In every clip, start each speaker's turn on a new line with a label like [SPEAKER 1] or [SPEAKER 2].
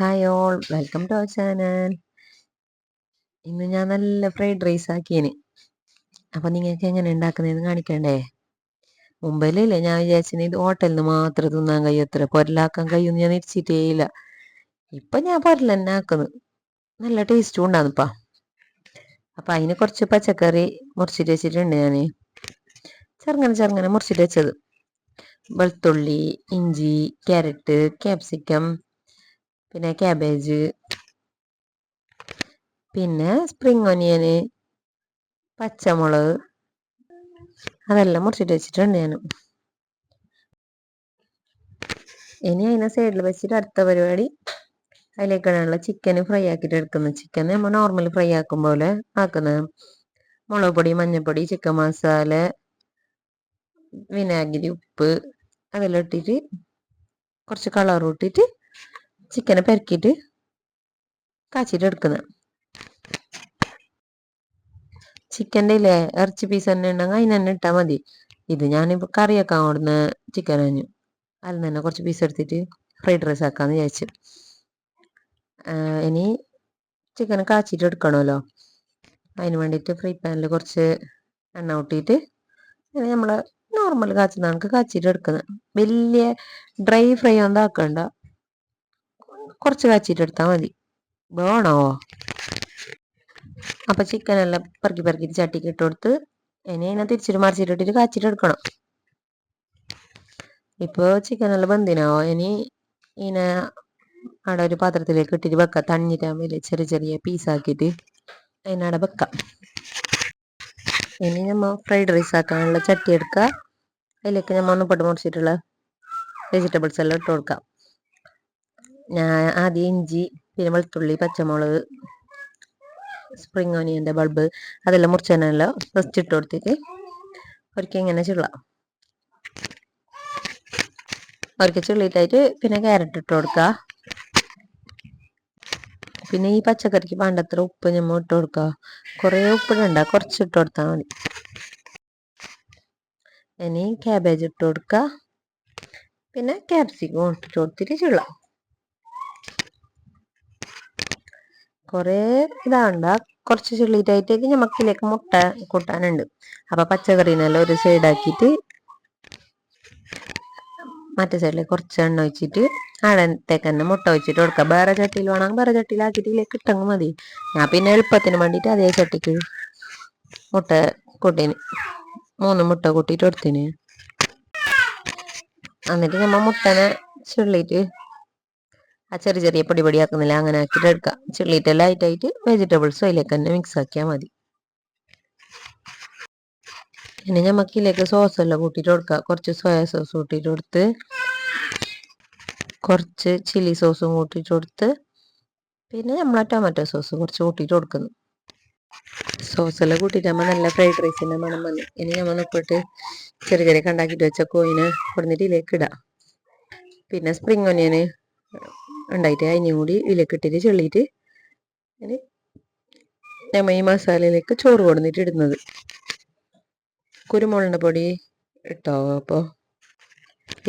[SPEAKER 1] Hi all. Welcome to our channel. ഇന്ന് ഞാൻ നല്ല ഫ്രൈഡ് റൈസ് ആക്കിയേന്. അപ്പം നിങ്ങൾക്ക് എങ്ങനെ ഉണ്ടാക്കുന്നത് കാണിക്കണ്ടേ? മുമ്പിലില്ലേ ഞാൻ വിചാരിച്ചിന് ഇത് ഹോട്ടലിൽ നിന്ന് മാത്രം തിന്നാൻ കഴിയത്ര പൊരലാക്കാൻ കഴിയുമെന്ന് ഞാൻ ഇരിച്ചിട്ടേ ഇല്ല. ഇപ്പം ഞാൻ പൊരൽ ആക്കുന്നു. നല്ല ടേസ്റ്റും ഉണ്ടാകുന്നപ്പാ അപ്പം അതിന് കുറച്ച് പച്ചക്കറി മുറിച്ചിട്ട് വെച്ചിട്ടുണ്ട് ഞാൻ ചെറുങ്ങനെ ചെറുങ്ങനെ മുറിച്ചിട്ട് വെച്ചത്. വെളുത്തുള്ളി ഇഞ്ചി ക്യാരറ്റ് ക്യാപ്സിക്കം പിന്നെ ക്യാബേജ് പിന്നെ സ്പ്രിങ് ഒനിയന് പച്ചമുളക്. അതെല്ലാം മുറിച്ചിട്ട് വെച്ചിട്ടുണ്ട് ഞാൻ ഇനി അതിനെ സൈഡിൽ വെച്ചിട്ട് അടുത്ത പരിപാടി അതിലേക്കാണുള്ള ചിക്കൻ ഫ്രൈ ആക്കിയിട്ട് എടുക്കുന്നത്. ചിക്കൻ നമ്മൾ നോർമൽ ഫ്രൈ ആക്കും പോലെ ആക്കുന്നത്. മുളക് പൊടി മഞ്ഞൾപ്പൊടി ചിക്കൻ മസാല വിനാഗിരി ഉപ്പ് അതെല്ലാം ഇട്ടിട്ട് കുറച്ച് കളർ ഇട്ടിട്ട് ചിക്കനെ പെരക്കിയിട്ട് കാച്ചിട്ട് എടുക്കുന്നത് ചിക്കന്റെ ഇല്ലേ ഇറച്ചി പീസ് തന്നെ ഉണ്ടെങ്കിൽ അതിന് തന്നെ ഇട്ടാൽ മതി. ഇത് ഞാനിപ്പോൾ കറിയൊക്കെ ഓടുന്ന ചിക്കൻ അഞ്ഞു അതിൽ തന്നെ കുറച്ച് പീസ് എടുത്തിട്ട് ഫ്രൈഡ് റൈസ് ആക്കാമെന്ന് വിചാരിച്ചു. ഇനി ചിക്കൻ കാച്ചിട്ട് എടുക്കണമല്ലോ. അതിന് വേണ്ടിയിട്ട് ഫ്രൈ പാനിൽ കുറച്ച് എണ്ണ ഊട്ടിയിട്ട് അങ്ങനെ നമ്മൾ നോർമൽ കാച്ചുന്ന കാച്ചിട്ട് എടുക്കുന്നത് വലിയ ഡ്രൈ ഫ്രൈ ഒന്നും ആക്കണ്ട. കുറച്ച് കാച്ചിട്ട് എടുത്താൽ മതി. വേണോ? അപ്പം ചിക്കനെല്ലാം പെറുക്കി പെറുക്കി ചട്ടിക്ക് ഇട്ട് കൊടുത്ത് ഇനി അതിനെ തിരിച്ചിട്ട് മറിച്ചിട്ടിട്ട് കാച്ചിട്ട് എടുക്കണം. ഇപ്പോൾ ചിക്കനെല്ലാം ബന്ധിനാവോ ഇനി ഇതിനെ അവിടെ ഒരു പാത്രത്തിലേക്ക് ഇട്ടിട്ട് വെക്കാം. വലിയ ചെറിയ ചെറിയ പീസാക്കിയിട്ട് അതിനവിടെ വെക്ക. ഇനി നമ്മ ഫ്രൈഡ് റൈസ് ആക്കാനുള്ള ചട്ടി എടുക്ക അതിലേക്ക് നമ്മൾ ഒന്ന് പൊട്ട് മുറിച്ചിട്ടുള്ള വെജിറ്റബിൾസ് എല്ലാം ഇട്ട് കൊടുക്കാം. ഞാൻ ആദ്യം ഇഞ്ചി പിന്നെ വെളുത്തുള്ളി പച്ചമുളക് സ്പ്രിങ് ഓനിയന്റെ ബൾബ് അതെല്ലാം മുറിച്ചതിനെല്ലാം ഫസ്റ്റ് ഇട്ട് കൊടുത്തിട്ട് അവർക്ക് ഇങ്ങനെ ചുള്ളാം. അവർക്ക് ചുള്ളിയിട്ടായിട്ട് പിന്നെ ക്യാരറ്റ് ഇട്ട് കൊടുക്കുക പിന്നെ ഈ പച്ചക്കറിക്ക് വേണ്ടത്ര ഉപ്പ് ഞമ്മ ഇട്ട് കൊടുക്കുക കുറേ ഉപ്പിടണ്ട കുറച്ച് ഇട്ട് കൊടുത്താൽ മതി. ഇനി ക്യാബേജ് ഇട്ട് കൊടുക്കുക പിന്നെ ക്യാപ്സിക്കം ഇട്ട് കൊടുത്തിട്ട് ചുള്ളാം. കുറേ ഇതാണ്ട കുറച്ച് ചുള്ളിയിട്ടായിട്ട് നമുക്കിലേക്ക് മുട്ട കൂട്ടാനുണ്ട്. അപ്പോൾ പച്ചക്കറീനെല്ലാം ഒരു സൈഡാക്കിയിട്ട് മറ്റേ സൈഡിൽ കുറച്ച് എണ്ണ ഒഴിച്ചിട്ട് അടത്തേക്ക് തന്നെ മുട്ട വെച്ചിട്ട് കൊടുക്കുക വേറെ ചട്ടിയിൽ വേണമെങ്കിൽ വേറെ ചട്ടിയിലാക്കിയിട്ട് ഇതിലേക്ക് ഇട്ടെങ്കിൽ മതി. ഞാൻ പിന്നെ എളുപ്പത്തിന് വേണ്ടിയിട്ട് അതേ ചട്ടിക്ക് മുട്ട കൂട്ടീന്. മൂന്ന് മുട്ട കൂട്ടിയിട്ട് കൊടുത്തിന്. എന്നിട്ട് നമ്മൾ മുട്ടനെ ചുള്ളിയിട്ട് ആ ചെറിയ ചെറിയ പൊടി പൊടിയാക്കുന്നില്ല. അങ്ങനെ ആക്കിയിട്ട് എടുക്കാം. ചിള്ളിയിട്ട് ലൈറ്റായിട്ട് വെജിറ്റബിൾസും അതിലേക്ക് തന്നെ മിക്സ് ആക്കിയാൽ മതി. പിന്നെ നമുക്ക് ഇതിലേക്ക് സോസ് എല്ലാം കൂട്ടിയിട്ട് കൊടുക്കാം. കുറച്ച് സോയാ സോസ് കൂട്ടിയിട്ട് കൊടുത്ത് കുറച്ച് ചില്ലി സോസും കൂട്ടിയിട്ട് കൊടുത്ത് പിന്നെ നമ്മളെ ടൊമാറ്റോ സോസ് കുറച്ച് കൂട്ടിയിട്ട് കൊടുക്കുന്നു. സോസെല്ലാം നമ്മൾ നല്ല ഫ്രൈഡ് റൈസിന്റെ മണം വന്നു. ഇനി നമ്മൾ ഉപ്പിട്ട് ചെറിയ ചെറിയ കണ്ടാക്കിയിട്ട് വെച്ച കോയിന് കൊടുത്തിട്ട് ഇതിലേക്ക് ഇടാം. പിന്നെ സ്പ്രിങ് ഒനിയന് ഉണ്ടായിട്ട് അതിനും കൂടി ഇതിലേക്ക് ഇട്ടിട്ട് ചെള്ളിയിട്ട് ഇനി നമ്മൾ ഈ മസാലയിലേക്ക് ചോറ് കൊടുത്തിട്ട് ഇടുന്നത്. കുരുമുളക് പൊടി ഇട്ടോ അപ്പോൾ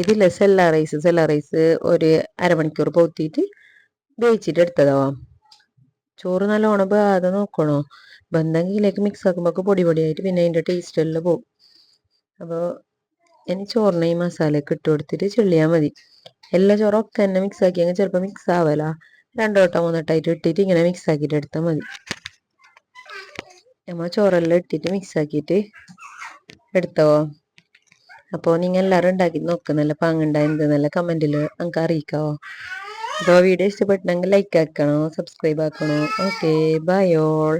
[SPEAKER 1] ഇതില്ല സെല്ല റൈസ് സെല്ല റൈസ് ഒരു അരമണിക്കൂർ പൊത്തിയിട്ട് വേവിച്ചിട്ട് എടുത്തതാവാം. ചോറ് നല്ലോണം അത് നോക്കണോ? ബന്ധങ്കിലേക്ക് മിക്സ് ആക്കുമ്പോൾ പൊടി പൊടിയായിട്ട് പിന്നെ അതിന്റെ ടേസ്റ്റ് എല്ലാം പോകും അപ്പോൾ ഇനി ചോറിനെ ഈ മസാലയൊക്കെ ഇട്ട് കൊടുത്തിട്ട് ചെള്ളിയാൽ മതി. എല്ലാ ചോറും ഒക്കെ തന്നെ മിക്സ് ആക്കി അങ്ങനെ ചിലപ്പോൾ മിക്സ് ആവല. രണ്ടു വട്ടം മൂന്നെട്ടായിട്ട് ഇട്ടിട്ട് ഇങ്ങനെ മിക്സ് ആക്കിയിട്ട് എടുത്താൽ മതി. നമ്മൾ ചോറെല്ലാം ഇട്ടിട്ട് മിക്സ് ആക്കിയിട്ട് എടുത്തോ? അപ്പോൾ നിങ്ങൾ എല്ലാവരും ഉണ്ടാക്കി നോക്ക്. നല്ല പാങ്ങുണ്ടായത് നല്ല കമന്റിൽ നമുക്ക് അറിയിക്കാവോ? അപ്പോൾ വീഡിയോ ഇഷ്ടപ്പെട്ടെങ്കിൽ ലൈക്ക് ആക്കണോ സബ്സ്ക്രൈബ് ആക്കണോ. Okay bye all